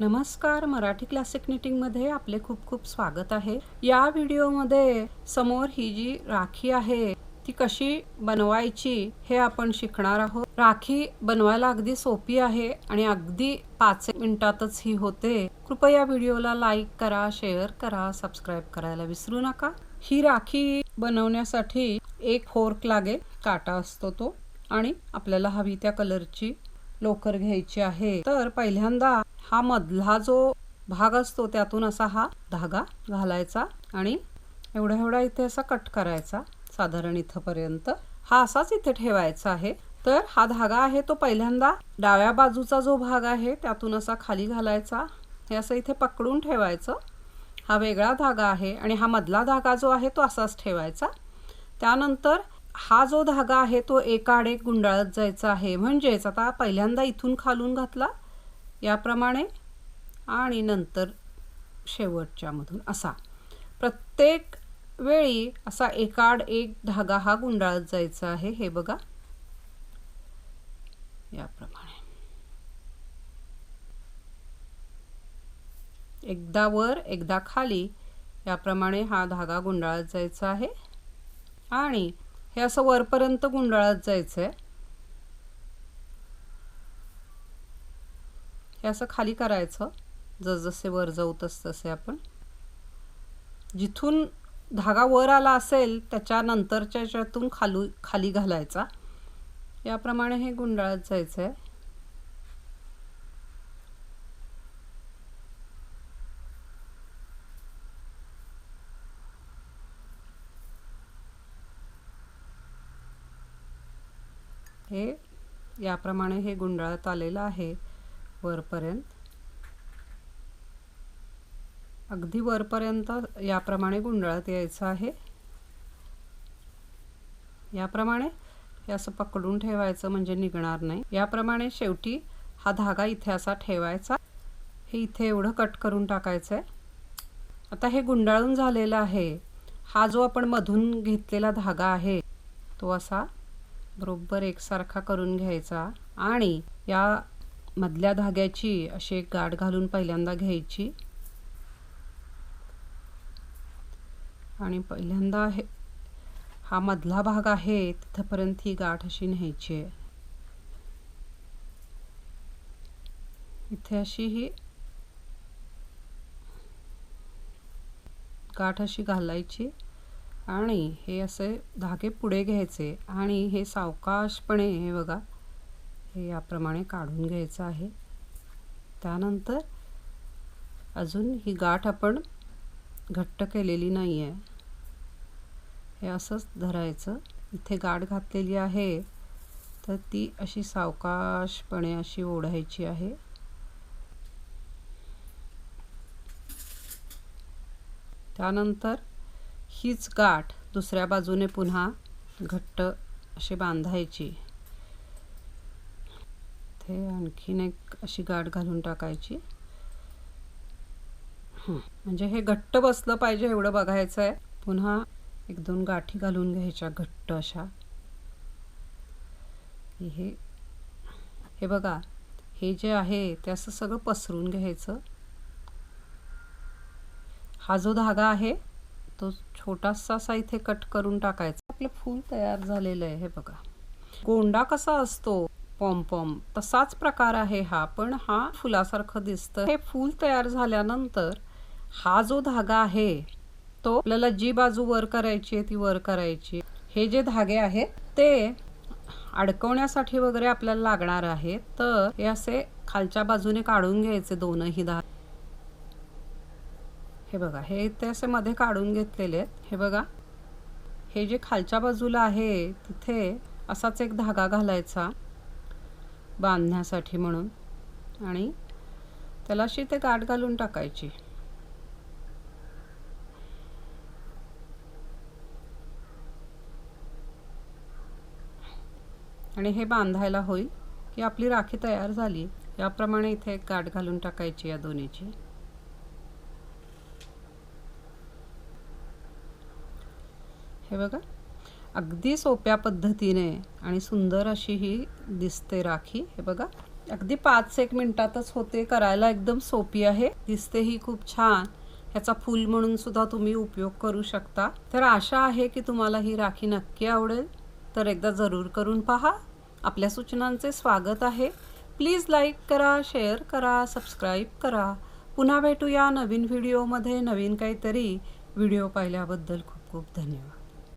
नमस्कार मराठी क्लासिक निटिंगमध्ये आपले खूप खूप स्वागत आहे. या व्हिडिओमध्ये समोर ही जी राखी आहे ती कशी बनवायची हे आपण शिकणार आहोत. राखी बनवायला अगदी सोपी आहे आणि अगदी पाच मिनिटातच ही होते. कृपया व्हिडिओला लाईक करा शेअर करा सबस्क्राईब करायला विसरू नका. ही राखी बनवण्यासाठी एक फोर्क लागेल काटा असतो तो आणि आपल्याला हवी त्या कलरची लोकर घ्यायची आहे. तर पहिल्यांदा हा मधला जो भाग असतो त्यातून असा हा धागा घालायचा आणि एवढा एवढा इथे असा कट करायचा साधारण इथपर्यंत. हा असाच इथे ठेवायचा आहे. तर हा धागा आहे तो पहिल्यांदा डाव्या बाजूचा जो भाग आहे त्यातून असा खाली घालायचा. हे असं इथे पकडून ठेवायचं. हा वेगळा धागा आहे आणि हा मधला धागा जो आहे तो असाच ठेवायचा. त्यानंतर हा जो धागा आहे तो एकाड एक गुंडाळत जायचा आहे. म्हणजेच आता पहिल्यांदा इथून खालून घातला याप्रमाणे आणि नंतर शेवटच्यामधून असा. प्रत्येक वेळी असा एकाड एक धागा हा गुंडाळत जायचा आहे. हे बघा. याप्रमाणे. एकदा वर एकदा खाली याप्रमाणे हा धागा गुंडाळत जायचा आहे. आणि हे असं वरपर्यंत गुंडाळत जायचं आहे हे असं खाली करायचं. जसजसे वर जाऊ तस तसे आपण. जिथून धागा वर आला असेल त्याच्यानंतरच्या याच्यातून खालू खाली घालायचा. याप्रमाणे हे गुंडाळत जायचं आहे हे याप्रमाणे हे गुंडाळत आलेलं आहे वरपर्यंत. अगदी वरपर्यंत याप्रमाणे गुंडाळत यायचं आहे. याप्रमाणे हे असं पकडून ठेवायचं म्हणजे निघणार नाही. याप्रमाणे शेवटी हा धागा इथे असा ठेवायचा. हे इथे एवढं कट करून टाकायचं आहे आता हे गुंडाळून झालेलं आहे. हा जो आपण मधून घेतलेला धागा आहे तो असा बरोबर एकसारखा करून घ्यायचा आणि या मधल्या धाग्याची अशी एक गाठ घालून पहिल्यांदा घ्यायची. आणि पहिल्यांदा हे हा मधला भाग आहे तिथपर्यंत ही गाठ अशी न्यायची आहे. इथे अशी ही गाठ अशी घालायची. आणि हे असे धागे पुढे घ्यायचे आणि हे सावकाशपणे हे बघा हे याप्रमाणे काढून घ्यायचं आहे. त्यानंतर अजून ही गाठ आपण घट्ट केलेली नाही आहे हे असंच धरायचं. इथे गाठ घातलेली आहे तर ती अशी सावकाशपणे अशी ओढायची आहे. त्यानंतर हीच गाठ दुसऱ्या बाजूने पुन्हा घट्ट अशी बांधायची. ते आणखीन एक अशी गाठ घालून टाकायची. म्हणजे हे घट्ट बसलं पाहिजे एवढं बघायचं आहे पुन्हा एक दोन गाठी घालून घ्यायच्या घट्ट अशा. हे हे बघा हे जे आहे ते असं सगळं पसरून घ्यायचं. हा जो धागा आहे तो छोटासा असा इथे कट करून टाकायचा. आपलं फूल तयार झालेलं आहे हे बघा. गोंडा कसा असतो? पॉम पॉम. तसाच प्रकार आहे हा पण हा फुलासारखं दिसतं. हे फूल तयार झाल्यानंतर हा जो धागा आहे तो आपल्याला जी बाजू वर करायची आहे ती वर करायची हे जे धागे आहेत ते अडकवण्यासाठी वगैरे आपल्याला लागणार आहे. तर हे असे खालच्या बाजूने काढून घ्यायचे दोनही धागे. हे बघा हे ते असे मध्ये काढून घेतलेले आहेत. हे बघा हे जे खालच्या बाजूला आहे तिथे असाच एक धागा घालायचा बांधण्यासाठी म्हणून. आणि त्याला अशी ते गाठ घालून टाकायची. आणि हे बांधायला होईल की आपली राखी तयार झाली. याप्रमाणे इथे एक गाठ घालून टाकायची या दोन्हीची. हे बघा. अगदी सोप्या पद्धतीने आणि सुंदर अशी ही दिसते राखी. हे बघा. अगदी पाच एक मिनटातच होते. करायला एकदम सोपी आहे. दिसते ही खूप छान. ह्याचा फूल म्हणून सुद्धा तुम्ही उपयोग करू शकता. तर आशा आहे की तुम्हाला ही राखी नक्की आवडेल. तर एकदा जरूर करून पहा. आपल्या सूचनांचे स्वागत आहे. प्लीज लाईक करा शेअर करा सबस्क्राईब करा. पुन्हा भेटूया नवीन व्हिडिओमध्ये नवीन काहीतरी. व्हिडिओ पाहिल्याबद्दल खूप खूप धन्यवाद.